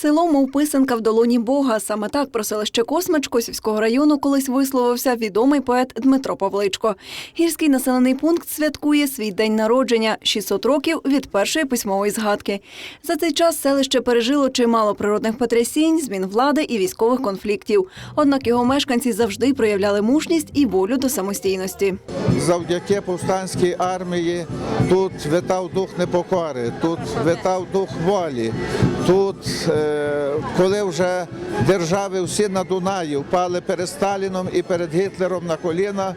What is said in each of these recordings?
Село мов писанка в долоні Бога. Саме так про селище Космач Косівського району колись висловився відомий поет Дмитро Павличко. Гірський населений пункт святкує свій день народження 600 років від першої письмової згадки. За цей час селище пережило чимало природних потрясінь, змін влади і військових конфліктів. Однак його мешканці завжди проявляли мужність і волю до самостійності. Завдяки повстанській армії тут витав дух непокори, тут витав дух волі. Тут, е, коли вже держави всі на Дунаї впали перед Сталіном і перед Гітлером на коліна,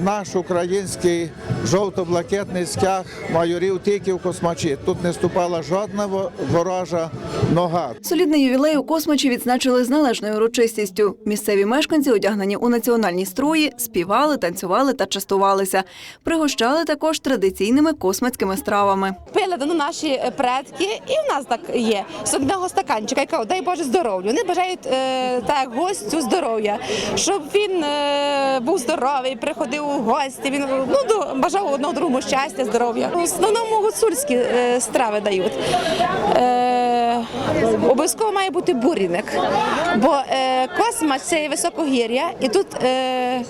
наш український жовто-блакитний стяг майорів тільки в космачі. Тут не ступала жодна ворожа нога. Солідний ювілей у Космачі відзначили з належною урочистістю. Місцеві мешканці, одягнені у національні строї, співали, танцювали та частувалися. Пригощали також традиційними космацькими стравами. Пили давно наші е, предки, і в нас так є. З одного стаканчика, яка дай Боже здоров'я. Вони бажають е, так гостю здоров'я, щоб він е, був здоровий, приходив у гості. Він ну бажав одного другому щастя, здоров'я. В основному гуцульські е, страви дають. Обов'язково має бути буріник, бо е, космач це є високогір'я, і тут е,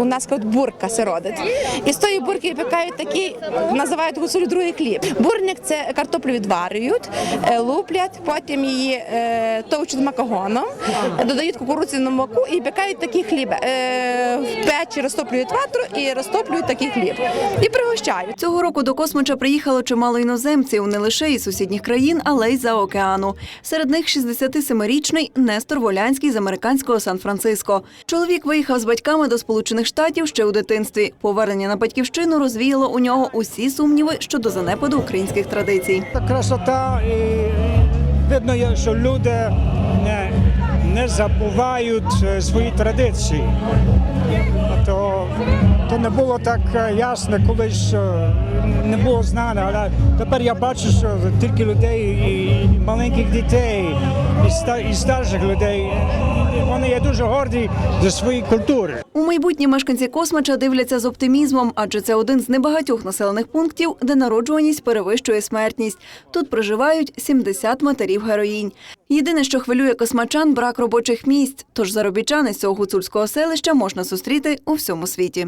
у нас кажуть, бурка се родить. І з тої бурки випікають такий, називають гуцулю другий хліб. Бурник це картоплю відварюють, е, луплять, потім її е, товчуть макагоном, додають кукурудзяну муку і пікають такий хліб. Е, в печі розтоплюють ватру і розтоплюють такий хліб. І пригощають. Цього року до Космача приїхало чимало іноземців не лише із сусідніх країн, але й за океану. Серед них 67-річний Нестор Волянський з американського Сан-Франциско. Чоловік виїхав з батьками до Сполучених Штатів ще у дитинстві. Повернення на батьківщину розвіяло у нього усі сумніви щодо занепаду українських традицій. Красота і видно, що люди не, забувають е, свої традиції. То, то не було так е, ясно, колись е, не було знано, але тепер я бачу, що тільки людей і маленьких дітей, і старших людей, є дуже горді за свої культури. У майбутнє мешканці Космача дивляться з оптимізмом, адже це один з небагатьох населених пунктів, де народжуваність перевищує смертність. Тут проживають 70 матерів героїнь. Єдине, що хвилює космачан – брак робочих місць. Тож заробітчани з цього гуцульського селища можна зустріти у всьому світі.